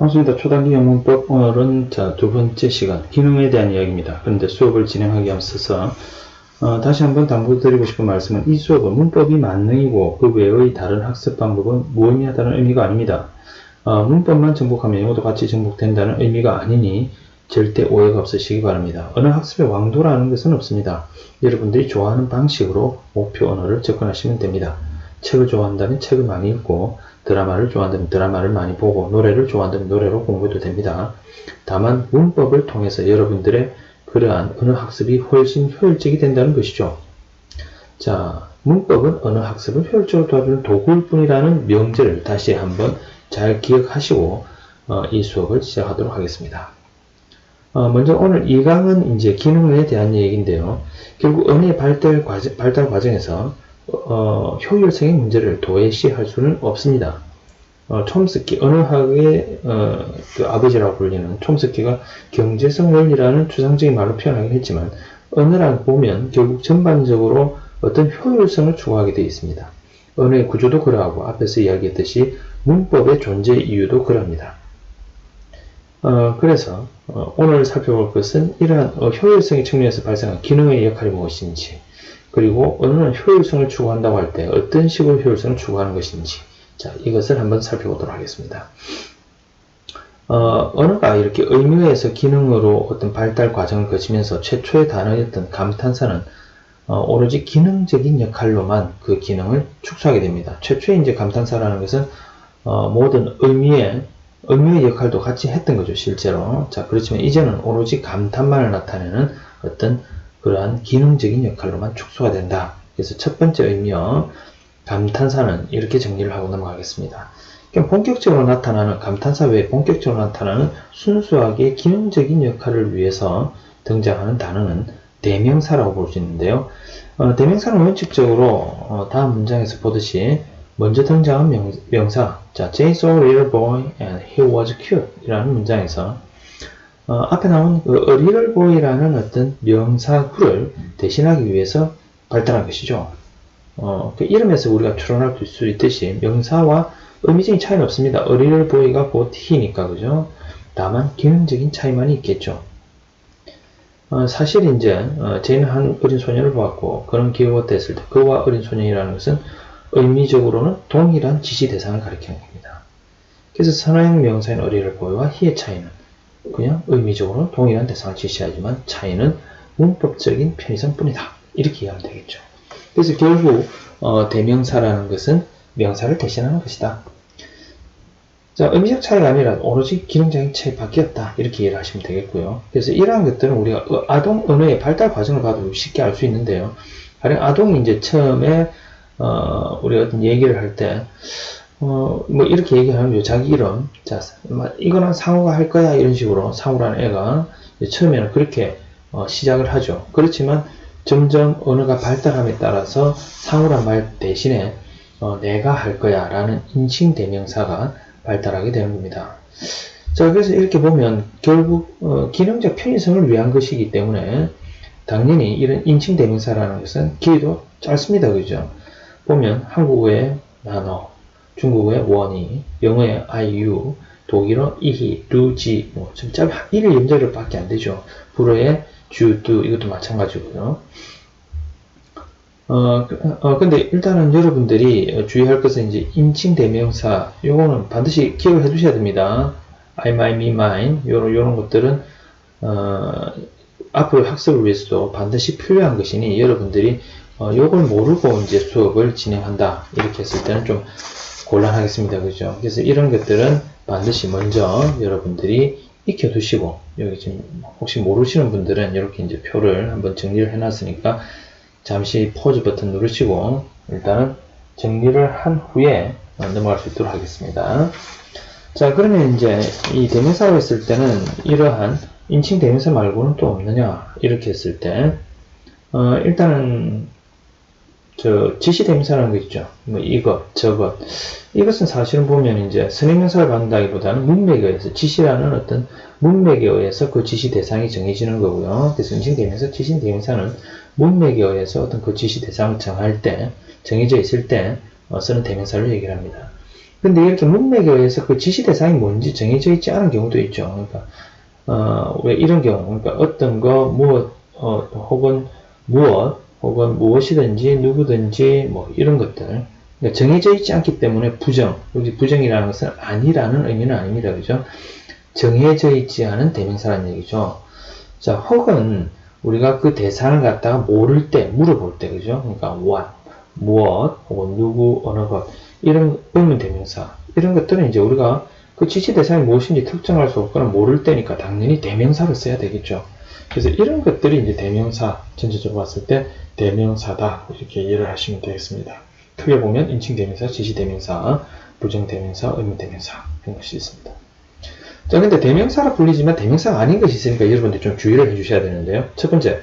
반갑습니다. 초단기 영문법 오늘은 자, 두 번째 시간 기능에 대한 이야기입니다. 그런데 수업을 진행하기 앞서서 어, 다시 한번 당부드리고 싶은 말씀은 이 수업은 문법이 만능이고 그 외의 다른 학습 방법은 무의미하다는 의미가 아닙니다. 어, 문법만 정복하면 영어도 같이 정복된다는 의미가 아니니 절대 오해가 없으시기 바랍니다. 언어 학습의 왕도라는 것은 없습니다. 여러분들이 좋아하는 방식으로 목표 언어를 접근하시면 됩니다. 책을 좋아한다면 책을 많이 읽고 드라마를 좋아한다면 드라마를 많이 보고 노래를 좋아한다면 노래로 공부해도 됩니다. 다만 문법을 통해서 여러분들의 그러한 언어 학습이 훨씬 효율적이 된다는 것이죠. 자, 문법은 언어 학습을 효율적으로 도와주는 도구일 뿐이라는 명제를 다시 한번 잘 기억하시고 어, 이 수업을 시작하도록 하겠습니다. 어, 먼저 오늘 2강은 이제 기능에 대한 얘기인데요. 결국 언어의 발달, 과정, 발달 과정에서 어, 효율성의 문제를 도외시할 수는 없습니다. 어, 촘스키, 언어학의 어, 그 아버지라고 불리는 촘스키가 경제성 원리라는 추상적인 말로 표현하긴 했지만 언어라고 보면 결국 전반적으로 어떤 효율성을 추구하게 되어 있습니다. 언어의 구조도 그러하고 앞에서 이야기했듯이 문법의 존재 이유도 그럽니다. 어, 그래서 어, 오늘 살펴볼 것은 이러한 어, 효율성의 측면에서 발생한 기능의 역할이 무엇인지 그리고 언어는 효율성을 추구한다고 할 때 어떤 식으로 효율성을 추구하는 것인지 자 이것을 한번 살펴보도록 하겠습니다. 어, 언어가 이렇게 의미에서 기능으로 어떤 발달 과정을 거치면서 최초의 단어였던 감탄사는 어, 오로지 기능적인 역할로만 그 기능을 축소하게 됩니다. 최초의 이제 감탄사라는 것은 어, 모든 의미의 의미의 역할도 같이 했던 거죠, 실제로. 자, 그렇지만 이제는 오로지 감탄만을 나타내는 어떤 그러한 기능적인 역할로만 축소가 된다. 그래서 첫 번째 의미어 감탄사는 이렇게 정리를 하고 넘어가겠습니다. 그럼 본격적으로 나타나는 감탄사 외에 본격적으로 나타나는 순수하게 기능적인 역할을 위해서 등장하는 단어는 대명사라고 볼 수 있는데요. 어, 대명사는 원칙적으로 어, 다음 문장에서 보듯이 먼저 등장한 명, 명사, 자, Jay saw a little boy and he was cute 이라는 문장에서 어, 앞에 나온 그 boy라는 어떤 명사구를 대신하기 위해서 발달한 것이죠. 어, 그 이름에서 우리가 추론할 수 있듯이 명사와 의미적인 차이는 없습니다. boy가 곧 he니까 그죠? 다만 기능적인 차이만 있겠죠. 어, 사실 이제 어, 제는 한 어린 소년을 보았고 그런 기억었댔을 때 그와 어린 소년이라는 것은 의미적으로는 동일한 지시 대상을 가리키는 겁니다. 그래서 선화형 명사인 어리를 보여와 히의 차이는 그냥 의미적으로 동일한 대상을 지시하지만 차이는 문법적인 편의성뿐이다. 이렇게 이해하면 되겠죠. 그래서 결국 어, 대명사라는 것은 명사를 대신하는 것이다. 자, 의미적 차이가 아니라 오로지 기능적인 차이 바뀌었다. 이렇게 이해를 하시면 되겠고요. 그래서 이러한 것들은 우리가 아동 언어의 발달 과정을 봐도 쉽게 알 수 있는데요. 가령 아동이 이제 처음에 어, 우리가 어떤 얘기를 할 때, 어, 뭐, 이렇게 얘기하면 자기 이름, 자, 뭐 이거는 상우가 할 거야, 이런 식으로 상우라는 애가 처음에는 그렇게 어, 시작을 하죠. 그렇지만 점점 언어가 발달함에 따라서 상우란 말 대신에 어, 내가 할 거야 라는 인칭 대명사가 발달하게 되는 겁니다. 자, 그래서 이렇게 보면 결국 어, 기능적 편의성을 위한 것이기 때문에 당연히 이런 인칭 대명사라는 것은 길이도 짧습니다. 그죠? 보면 한국어의 나너, 중국어의 원이, 영어의 IU, 독일어 이히, 루지, 뭐, 좀 짧아, 1, 2음절을 밖에 안 되죠. 불어의 주, 두, 이것도 마찬가지고요. 어, 어, 근데 일단은 여러분들이 주의할 것은 이제 인칭 대명사, 요거는 반드시 기억을 해 두셔야 됩니다. I, my, me, mine, 요런, 요런 것들은, 어, 앞으로 학습을 위해서도 반드시 필요한 것이니 여러분들이 어, 요걸 모르고 이제 수업을 진행한다. 이렇게 했을 때는 좀 곤란하겠습니다. 그죠? 그래서 이런 것들은 반드시 먼저 여러분들이 익혀두시고, 여기 지금 혹시 모르시는 분들은 이렇게 이제 표를 한번 정리를 해놨으니까 잠시 포즈 버튼 누르시고 일단은 정리를 한 후에 넘어갈 수 있도록 하겠습니다. 자, 그러면 이제 이 대명사로 했을 때는 이러한 인칭 대명사 말고는 또 없느냐? 이렇게 했을 때, 어, 일단은 저 지시 대명사라는 거 있죠. 뭐 이것, 저것. 이것은 사실은 보면 이제 선행명사를 받는다기보다는 문맥에 의해서 지시라는 어떤 문맥에 의해서 그 지시 대상이 정해지는 거고요. 그래서 인칭 대명사, 지시 대명사는 문맥에 의해서 어떤 그 지시 대상을 정할 때, 정해져 있을 때 어, 쓰는 대명사를 얘기를 합니다. 근데 이렇게 문맥에 의해서 그 지시 대상이 뭔지 정해져 있지 않은 경우도 있죠. 그러니까, 어, 왜 이런 경우, 그러니까 어떤 거, 무엇, 어, 혹은 무엇, 혹은 무엇이든지, 누구든지, 뭐, 이런 것들. 그러니까 정해져 있지 않기 때문에 부정, 여기 부정이라는 것은 아니라는 의미는 아닙니다. 그죠? 정해져 있지 않은 대명사라는 얘기죠. 자, 혹은 우리가 그 대상을 갖다가 모를 때, 물어볼 때, 그죠? 그러니까 what, 무엇, 혹은 누구, 어느 것, 이런 의문 대명사, 이런 것들은 이제 우리가 그 지시 대상이 무엇인지 특정할 수 없거나 모를 때니까 당연히 대명사를 써야 되겠죠. 그래서 이런 것들이 이제 대명사, 전체적으로 봤을 때 대명사다. 이렇게 이해를 하시면 되겠습니다. 크게 보면 인칭 대명사, 지시 대명사, 부정 대명사, 의문 대명사 이런 것이 있습니다. 자, 근데 대명사라 불리지만 대명사가 아닌 것이 있으니까 여러분들 좀 주의를 해주셔야 되는데요. 첫 번째,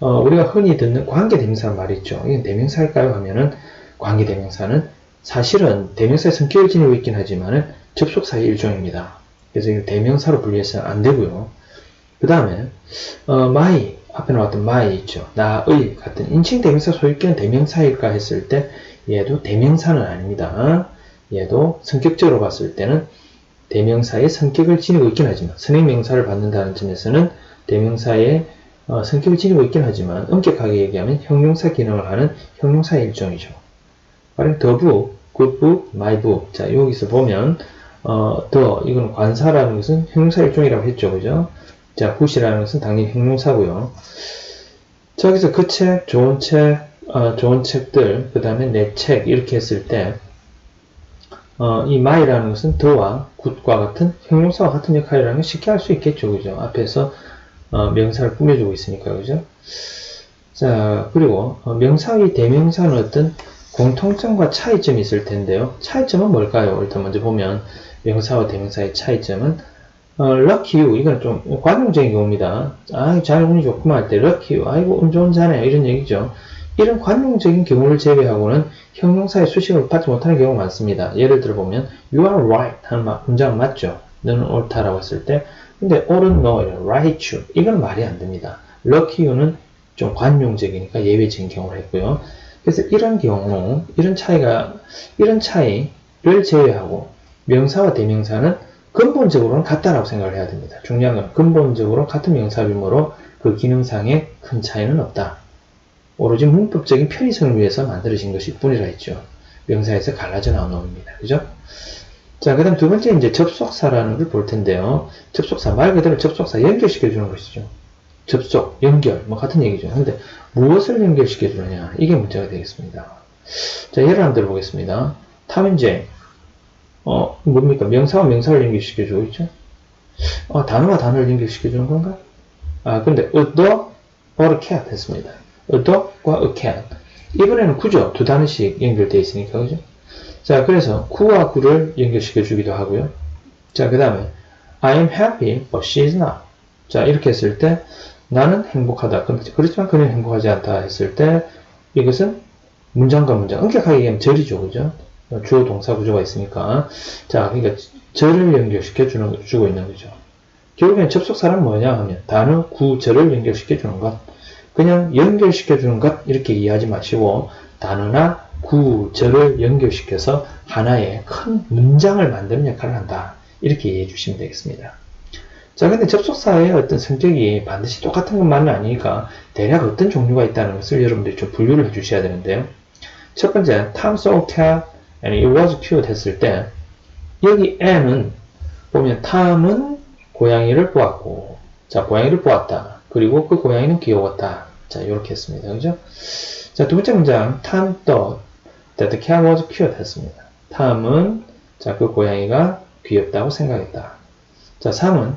어, 우리가 흔히 듣는 관계 대명사 말 있죠. 이건 대명사일까요? 하면은 관계 대명사는 사실은 대명사의 성격을 지니고 있긴 하지만은 접속사의 일종입니다. 그래서 이거 대명사로 분리해서는 안 되고요. 그 다음에 어, my 앞에 나왔던 my 있죠. 나의 같은 인칭 대명사 소유격은 대명사일까 했을 때 얘도 대명사는 아닙니다. 얘도 성격적으로 봤을 때는 대명사의 성격을 지니고 있긴 하지만 선행명사를 받는다는 점에서는 대명사의 어, 성격을 지니고 있긴 하지만 엄격하게 얘기하면 형용사 기능을 하는 형용사의 일종이죠. 말은 the book, good book, my book. 자 여기서 보면 어, the 이건 관사라는 것은 형용사 일종이라고 했죠, 그죠? 자 good이라는 것은 당연히 형용사고요. 저기서 그 책, 좋은 책, 어, 좋은 책들, 그 다음에 내 책 이렇게 했을 때 어, 이 my라는 것은 the와 good과 같은 형용사와 같은 역할이라는 걸 쉽게 할 수 있겠죠, 그죠? 앞에서 어, 명사를 꾸며주고 있으니까, 그죠? 자, 그리고 어, 명사의 대명사는 어떤 공통점과 차이점이 있을 텐데요. 차이점은 뭘까요? 일단 먼저 보면 명사와 대명사의 차이점은 어, you 이건 좀 관용적인 경우입니다. 아, 잘 운이 좋구만 할때 you 아이고 운 좋은 자네 이런 얘기죠. 이런 관용적인 경우를 제외하고는 형용사의 수식을 받지 못하는 경우가 많습니다. 예를 들어 보면 you are right 하는 문장은 맞죠. 너는 옳다라고 했을 때 근데 옳은 no, right you 이건 말이 안 됩니다. lucky you는 좀 관용적이니까 예외적인 경우를 했고요. 그래서 이런 경우, 이런 차이가, 이런 차이를 제외하고 명사와 대명사는 근본적으로는 같다라고 생각을 해야 됩니다. 중요한 건 근본적으로 같은 명사이므로 그 기능상에 큰 차이는 없다. 오로지 문법적인 편의성을 위해서 만들어진 것일 뿐이라 했죠. 명사에서 갈라져 나온 놈입니다. 그죠? 자, 그 다음 두 번째 이제 접속사라는 걸 볼 텐데요. 접속사, 말 그대로 접속사 연결시켜주는 것이죠. 접속, 연결, 뭐 같은 얘기죠. 근데 무엇을 연결시켜 주느냐? 이게 문제가 되겠습니다. 자, 예를 한번 들어보겠습니다. 탐인제, 어, 뭡니까? 명사와 명사를 연결시켜 주고 있죠? 어, 단어와 단어를 연결시켜 주는 건가? 아, 근데, dog or a cat 했습니다. a dog과 a cat. 이번에는 구죠. 두 단어씩 연결되어 있으니까, 그죠? 자, 그래서 구와 구를 연결시켜 주기도 하고요. 자, 그 다음에, I am happy, but she is not. 자, 이렇게 했을 때, 나는 행복하다. 그렇지만 그는 행복하지 않다 했을 때 이것은 문장과 문장, 엄격하게 얘기하면 절이죠. 그죠? 주어 동사 구조가 있으니까. 자, 그러니까 절을 연결시켜 주는, 주고 있는 거죠. 결국엔 접속사는 뭐냐 하면 단어, 구, 절을 연결시켜 주는 것. 그냥 연결시켜 주는 것 이렇게 이해하지 마시고 단어나 구, 절을 연결시켜서 하나의 큰 문장을 만드는 역할을 한다. 이렇게 이해해 주시면 되겠습니다. 자, 근데 접속사의 어떤 성격이 반드시 똑같은 것만은 아니니까 대략 어떤 종류가 있다는 것을 여러분들이 좀 분류를 해 주셔야 되는데요. 첫 번째, a cat and it was cute 했을 때 여기 N은 보면 Tom은 고양이를 보았고 자, 고양이를 보았다. 그리고 그 고양이는 귀여웠다. 자, 이렇게 했습니다. 그죠? 자, 두 번째 문장 Tom thought that the cat was cute 했습니다. 탐은 자, 그 고양이가 귀엽다고 생각했다. 자, 3은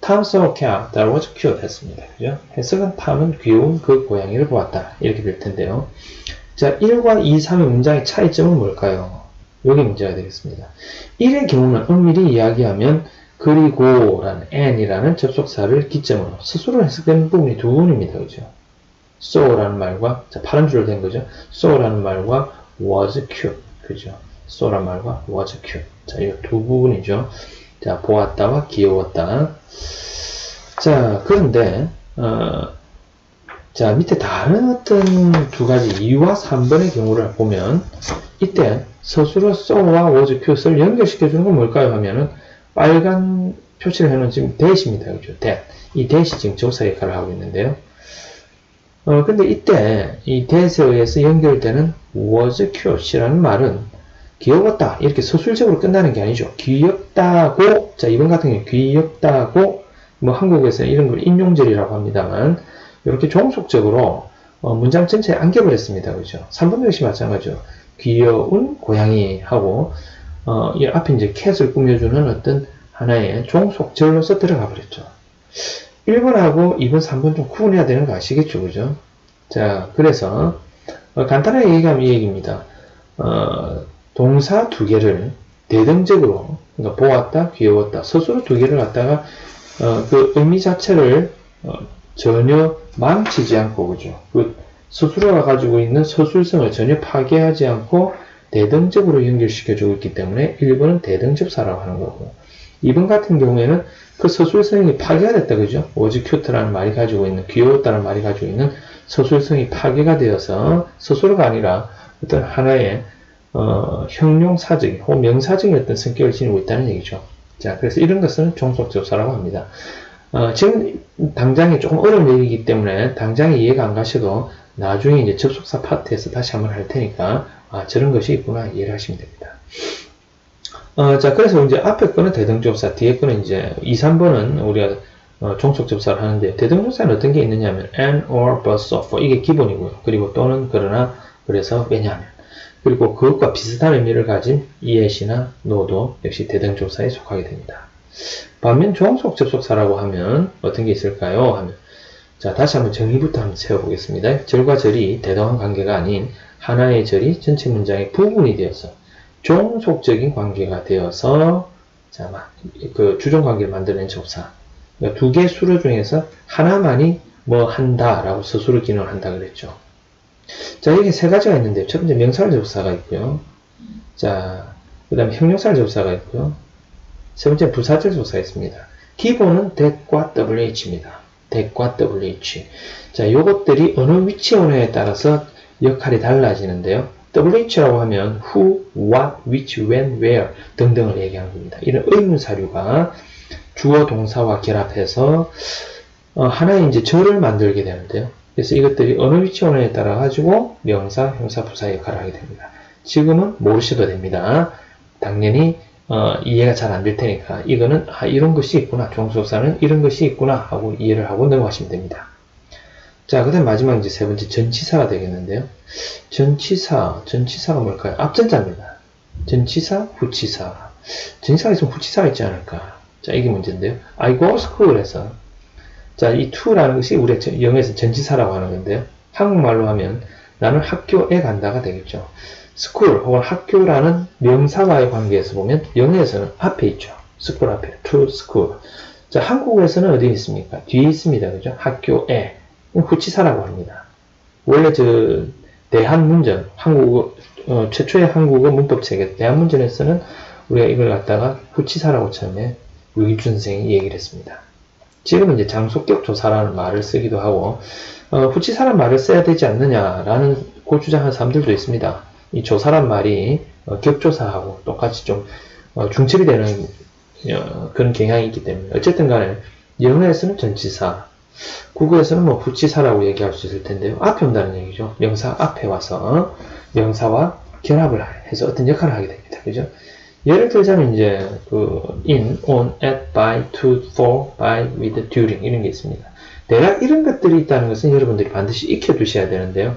Tom saw cat that was cute 했습니다. 그죠? 해석은 탐은 귀여운 그 고양이를 보았다. 이렇게 될 텐데요. 자, 1과 2, 3의 문장의 차이점은 뭘까요? 여기 문제가 되겠습니다. 1의 경우는 엄밀히 이야기하면 그리고 라는 and이라는 접속사를 기점으로 스스로 해석되는 부분이 두 부분입니다. 그죠? so라는 말과 자, 파란 줄로 된 거죠. so라는 말과 was cute. 그죠? so라는 말과 was cute. 자, 이 두 부분이죠. 자, 보았다와 귀여웠다. 자, 그런데, 어, 자, 밑에 다른 어떤 두 가지 2와 3번의 경우를 보면, 이때 서술어 so와 was could,을 연결시켜주는 건 뭘까요? 하면은 빨간 표시를 해놓은 지금 that입니다. 그죠? that. 이 that이 지금 조사 역할을 하고 있는데요. 어, 근데 이때 이 that에 의해서 연결되는 was cute이라는 말은 귀여웠다. 이렇게 서술적으로 끝나는 게 아니죠. 귀엽다고, 자, 이번 같은 경우 귀엽다고, 뭐 한국에서는 이런 걸 인용절이라고 합니다만, 이렇게 종속적으로 어, 문장 전체에 안겹을 했습니다. 그죠? 3번 역시 마찬가지죠. 귀여운 고양이 하고, 어, 이 앞에 이제 캣을 꾸며주는 어떤 하나의 종속절로서 들어가 버렸죠. 1번하고 2번, 3번 좀 구분해야 되는 거 아시겠죠? 그죠? 자, 그래서, 어, 간단하게 얘기하면 이 얘기입니다. 어, 동사 두 개를 대등적으로, 그러니까 보았다, 귀여웠다, 스스로 두 개를 갖다가, 어, 그 의미 자체를, 어, 전혀 망치지 않고, 그죠? 그 스스로가 가지고 있는 서술성을 전혀 파괴하지 않고 대등적으로 연결시켜주고 있기 때문에 1번은 대등접사라고 하는 거고 2번 같은 경우에는 그 서술성이 파괴가 됐다 그죠? 오지 큐트라는 말이 가지고 있는 귀여웠다는 말이 가지고 있는 서술성이 파괴가 되어서 서술어가 아니라 어떤 하나의 어, 형용사적인 혹은 명사적인 어떤 성격을 지니고 있다는 얘기죠. 자, 그래서 이런 것은 종속접사라고 합니다. 어, 지금 당장에 조금 어려운 얘기이기 때문에 당장에 이해가 안 가셔도 나중에 이제 접속사 파트에서 다시 한번 할 테니까 아 저런 것이 있구나 이해를 하시면 됩니다. 어, 자 그래서 이제 앞에 거는 대등접사 뒤에 거는 이제 2, 3번은 우리가 어, 종속 접사를 하는데 대등접사는 어떤 게 있느냐면 and, or, but, so, for 이게 기본이고요. 그리고 또는 그러나 그래서 왜냐하면 그리고 그것과 비슷한 의미를 가진 yet이나 no도 역시 대등접사에 속하게 됩니다. 반면 종속 접속사라고 하면 어떤 게 있을까요? 하면 자, 다시 한번 정의부터 한번 세워보겠습니다. 절과 절이 대등한 관계가 아닌 하나의 절이 전체 문장의 부분이 되어서 종속적인 관계가 되어서 자, 그 주종 관계를 만들어낸 접사. 그러니까 두 개의 수로 중에서 하나만이 뭐 한다라고 스스로 기능을 한다 그랬죠. 자, 여기 세 가지가 있는데 첫 번째 명사절 접사가 있고요. 자, 그 다음에 형용사절 접사가 있고요. 세 번째 부사절 접사가 있습니다. 기본은 that과 WH입니다. That과 WH. 자, 요것들이 어느 위치에 오느냐에 따라서 역할이 달라지는데요. WH라고 하면 who, what, which, when, where 등등을 얘기하는 겁니다. 이런 의문사류가 주어 동사와 결합해서 어, 하나의 이제 절을 만들게 되는데요. 그래서 이것들이 어느 위치에 오느냐에 따라 가지고 명사, 형사, 부사 역할을 하게 됩니다. 지금은 모르셔도 됩니다. 당연히 어, 이해가 잘 안 될 테니까 이거는 아, 이런 것이 있구나 종소사는 이런 것이 있구나 하고 이해를 하고 넘어가시면 됩니다. 자, 그 다음 마지막 이제 세 번째 전치사가 되겠는데요. 전치사, 전치사가 뭘까요? 앞전자입니다. 전치사, 후치사. 전치사가 있으면 후치사가 있지 않을까? 자, 이게 문제인데요. I go to school에서 자, 이 to라는 것이 우리 영어에서 전치사라고 하는 건데요. 한국말로 하면 나는 학교에 간다가 되겠죠. school 혹은 학교라는 명사와의 관계에서 보면 영어에서는 앞에 있죠. school 앞에 to school. 자, 한국에서는 어디 있습니까? 뒤에 있습니다. 그죠? 학교에. 후치사라고 합니다. 원래 저 대한문전 한국어 어, 최초의 한국어 문법 체계 대한문전에서는 우리가 이걸 갖다가 후치사라고 처음에 우기준 선생이 얘기를 했습니다. 지금은 이제 장소격 조사라는 말을 쓰기도 하고 어, 후치사라는 말을 써야 되지 않느냐라는 고주장하는 사람들도 있습니다. 이 조사란 말이 어, 격조사하고 똑같이 좀 어, 중첩이 되는 어, 그런 경향이 있기 때문에 어쨌든 간에 영어에서는 전치사 국어에서는 뭐 후치사라고 얘기할 수 있을 텐데요. 앞에 온다는 얘기죠. 명사 앞에 와서 명사와 결합을 해서 어떤 역할을 하게 됩니다. 그죠? 예를 들자면 이제 그 in, on, at, by, to, for, by, with, during 이런 게 있습니다. 대략 이런 것들이 있다는 것은 여러분들이 반드시 익혀 두셔야 되는데요.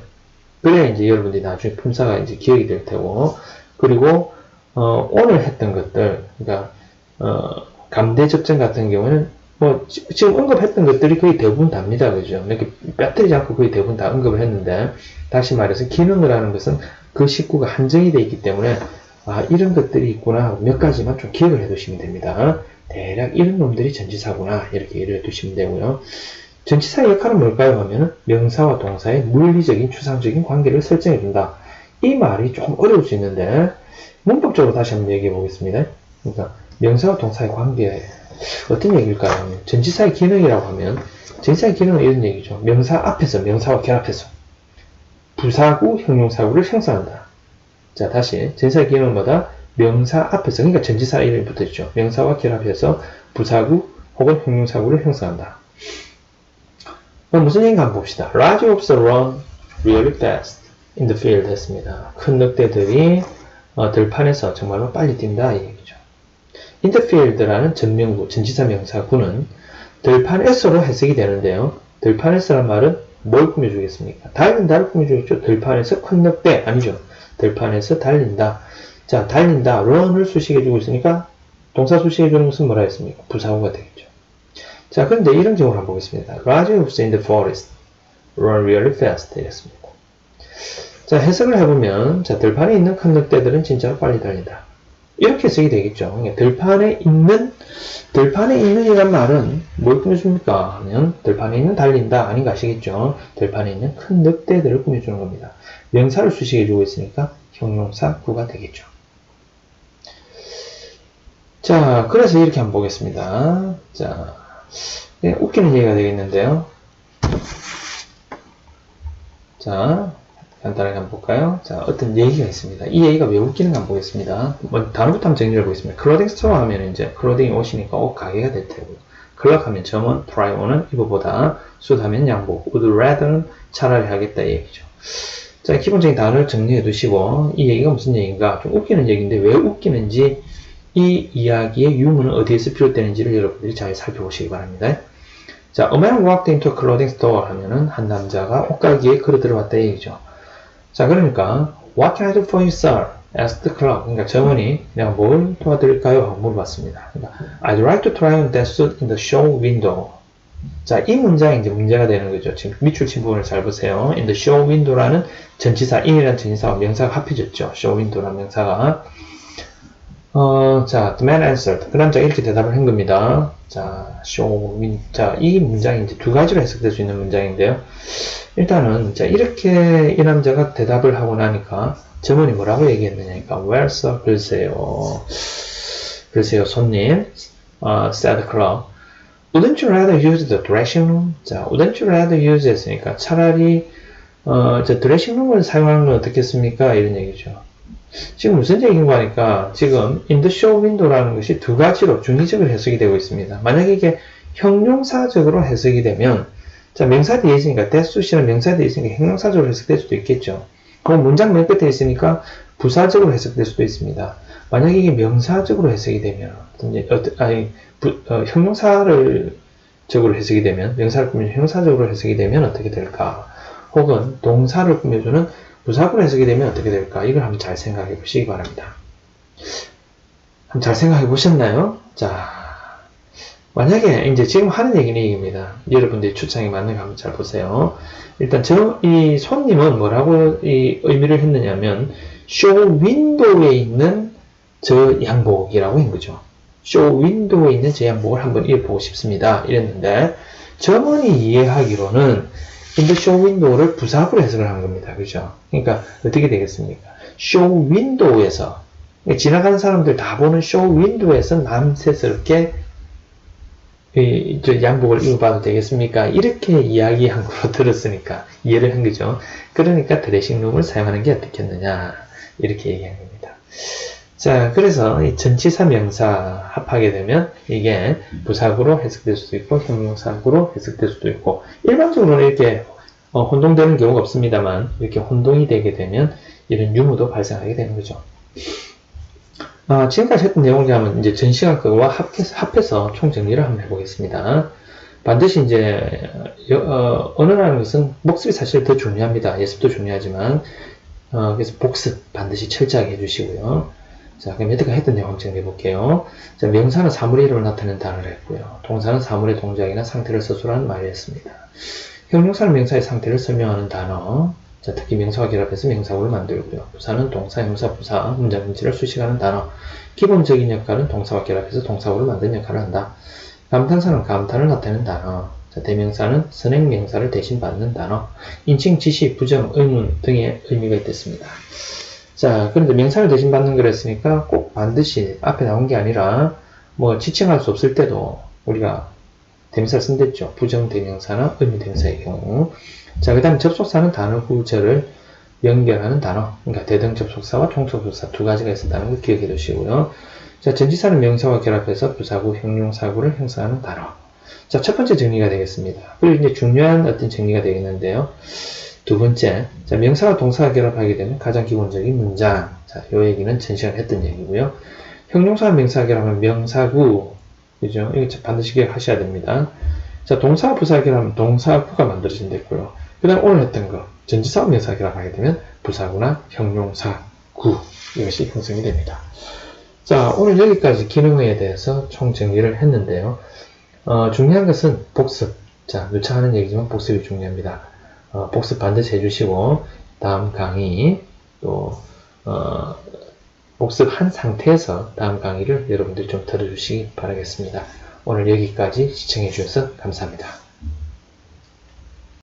그래야 이제 여러분들이 나중에 품사가 이제 기억이 될 테고 그리고 어, 오늘 했던 것들 그러니까 어, 감대 접점 같은 경우는 뭐 지- 지금 언급했던 것들이 거의 대부분 답니다 그죠 이렇게 빼뜨리지 않고 거의 대부분 다 언급을 했는데 다시 말해서 기능을 하는 것은 그 식구가 한정이 되어 있기 때문에 아 이런 것들이 있구나 몇 가지만 좀 기억을 해 두시면 됩니다 대략 이런 놈들이 전치사구나 이렇게 해 두시면 되고요 전치사의 역할은 뭘까요? 하면은 명사와 동사의 물리적인 추상적인 관계를 설정해 준다. 이 말이 조금 어려울 수 있는데 문법적으로 다시 한번 얘기해 보겠습니다. 그러니까 명사와 동사의 관계 어떤 얘기일까요? 하면 전치사의 기능이라고 하면 전치사의 기능은 이런 얘기죠. 명사 앞에서 명사와 결합해서 부사구, 형용사구를 형성한다. 자, 다시 전치사 기능보다 명사 앞에서 그러니까 전치사 이름이 붙어있죠. 명사와 결합해서 부사구 혹은 형용사구를 형성한다. 그럼 무슨 얘기인가 한번 봅시다. Large groups run really fast in the field 했습니다. 큰 늑대들이 어, 들판에서 정말로 빨리 뛴다 이 얘기죠. In the field라는 전명구, 전치사 명사구는 들판에서로 해석이 되는데요. 들판에서란 말은 뭘 꾸며주겠습니까? 달린다를 꾸며주겠죠. 들판에서 큰 늑대 아니죠. 들판에서 달린다. 자, 달린다. run을 수식해주고 있으니까 동사 수식해주는 것은 뭐라 했습니까? 부사구가 되겠죠. 자, 그런데 이런 경우를 한번 보겠습니다. Large groups in the forest run really fast 이랬습니다. 자, 해석을 해보면, 자, 들판에 있는 큰 늑대들은 진짜로 빨리 달린다. 이렇게 해석이 되겠죠. 그러니까 들판에 있는, 들판에 있는 이란 말은 뭘 꾸며줍니까? 하면, 들판에 있는 달린다. 아닌 거 아시겠죠? 들판에 있는 큰 늑대들을 꾸며주는 겁니다. 명사를 수식해주고 있으니까 형용사 구가 되겠죠. 자, 그래서 이렇게 한번 보겠습니다. 자, 네, 웃기는 얘기가 되겠는데요. 자, 간단하게 한번 볼까요? 자, 어떤 얘기가 있습니다. 이 얘기가 왜 웃기는가 한번 보겠습니다. 먼저 단어부터 한번 정리를 해보겠습니다. 클로딩 스토어 하면 이제 클로딩이 옷이니까 옷 가게가 될 테고요. 클럭 하면 점은 on은 이거보다 suit 하면 양복, would rather는 차라리 하겠다 이 얘기죠. 자, 기본적인 단어를 정리해 두시고 이 얘기가 무슨 얘기인가 좀 웃기는 얘기인데 왜 웃기는지 이 이야기의 유무는 어디에서 비롯되는지를 여러분들이 잘 살펴보시기 바랍니다. 자, a man walked into a clothing store 하면은 한 남자가 옷가게에 걸어 들어왔다 얘기죠. 자, 그러니까 What do for you, sir? asked the clerk. 그러니까 점원이 내가 뭘 도와드릴까요? 하고 물어봤습니다. 그러니까 I'd like to try on that suit in the show window. 자, 이 문장이 이제 문제가 되는 거죠. 지금 밑줄 친 부분을 잘 보세요. in the show window라는 전치사, in이라는 전치사와 명사가 합해졌죠. show window라는 명사가. 어, 자, the man answered. 그 남자가 이렇게 대답을 한 겁니다. 자, show win. 자, 이 문장이 이제 두 가지로 해석될 수 있는 문장인데요. 일단은, 자, 이렇게 이 남자가 대답을 하고 나니까 점원이 뭐라고 얘기했느냐니까, well, sir, 글쎄요. 글쎄요, 손님. 어, said the clerk. Wouldn't you rather use the dressing room? 자, wouldn't you rather use 했으니까 차라리 어, 저 룸을 사용하는 건 어떻겠습니까? 이런 얘기죠. 지금 무슨 얘기인가 하니까 지금 show window라는 것이 두 가지로 중의적으로 해석이 되고 있습니다. 만약에 이게 형용사적으로 해석이 되면 자 명사 뒤에 있으니까 대수시는 명사 뒤에 있으니까 형용사적으로 해석될 수도 있겠죠. 그럼 문장 맨 끝에 있으니까 부사적으로 해석될 수도 있습니다. 만약에 이게 명사적으로 해석이 되면 이제 어, 아니 부, 어, 형용사를 적으로 해석이 되면 명사를 꾸며 형사적으로 해석이 되면 어떻게 될까? 혹은 동사를 꾸며주는 부사구로 해석이 되면 어떻게 될까? 이걸 한번 잘 생각해 보시기 바랍니다. 한번 잘 생각해 보셨나요? 자, 만약에 이제 지금 하는 얘기는 얘기입니다. 여러분들이 추천이 맞는 거 한번 잘 보세요. 일단 저 이 손님은 뭐라고 이 의미를 했느냐면 쇼 윈도우에 있는 저 양복이라고 한 거죠. 쇼 윈도우에 있는 저 양복을 한번 읽어보고 싶습니다. 이랬는데 점원이 이해하기로는 인더 쇼 윈도우를 부사구로 해석을 한 겁니다. 그죠? 그러니까 어떻게 되겠습니까? 쇼 윈도우에서 지나가는 사람들 다 보는 쇼 윈도우에서 남새스럽게 이, 저 양복을 입어봐도 되겠습니까? 이렇게 이야기한 거로 들었으니까 이해를 한 거죠. 그러니까 드레싱룸을 사용하는 게 어떻겠느냐 이렇게 얘기한 겁니다. 자, 그래서 이 전치사 명사 합하게 되면 이게 부사구로 해석될 수도 있고 형용사구로 해석될 수도 있고 일반적으로는 이렇게 어, 혼동되는 경우가 없습니다만 이렇게 혼동이 되게 되면 이런 유무도 발생하게 되는 거죠. 아, 지금까지 했던 내용을 하면 이제 전 시간 거와 합해서, 합해서 총 정리를 한번 해보겠습니다. 반드시 이제 여, 어, 언어라는 것은 복습이 사실 더 중요합니다. 예습도 중요하지만 어, 그래서 복습 반드시 철저하게 해주시고요. 자, 그럼 여태까지 했던 내용 정리해 볼게요. 자, 명사는 사물의 이름을 나타내는 단어를 했고요. 동사는 사물의 동작이나 상태를 서술하는 말을 했습니다. 형용사는 명사의 상태를 설명하는 단어, 자, 특히 명사와 결합해서 명사구를 만들고요. 부사는 동사, 형사, 부사, 문장 문지를 수식하는 단어. 기본적인 역할은 동사와 결합해서 동사구를 만드는 역할을 한다. 감탄사는 감탄을 나타내는 단어. 자, 대명사는 선행 명사를 대신 받는 단어. 인칭, 지시, 부정, 의문 등의 의미가 있겠습니다. 자, 그런데 명사를 대신 받는 거랬으니까 꼭 반드시 앞에 나온 게 아니라 뭐 지칭할 수 없을 때도 우리가 대명사를 쓴댔죠. 부정 대명사나 의미 대명사의 경우. 자, 그 다음 접속사는 단어 구절을 연결하는 단어, 그러니까 대등 접속사와 총접속사 두 가지가 있었다는 걸 기억해 두시고요. 자, 전치사는 명사와 결합해서 부사구, 형용사구를 형성하는 단어. 자, 첫 번째 정리가 되겠습니다. 그리고 이제 중요한 어떤 정리가 되겠는데요. 두 번째, 자, 명사와 동사가 결합하게 되면 가장 기본적인 문장. 자, 요 얘기는 전 시간에 했던 얘기고요. 형용사와 명사가 결합하면 명사구, 그죠? 이거 반드시 기억하셔야 됩니다. 자, 동사와 부사가 결합하면 동사구가 만들어진댔고요. 그 다음 오늘 했던 거, 전치사와 명사가 결합하게 되면 부사구나 형용사구, 이것이 형성이 됩니다. 자, 오늘 여기까지 기능에 대해서 총 정리를 했는데요. 어, 중요한 것은 복습. 자, 누차 하는 얘기지만 복습이 중요합니다. 어, 복습 반드시 해주시고, 다음 강의, 또, 어, 복습한 상태에서 다음 강의를 여러분들이 좀 들어주시기 바라겠습니다. 오늘 여기까지 시청해 주셔서 감사합니다.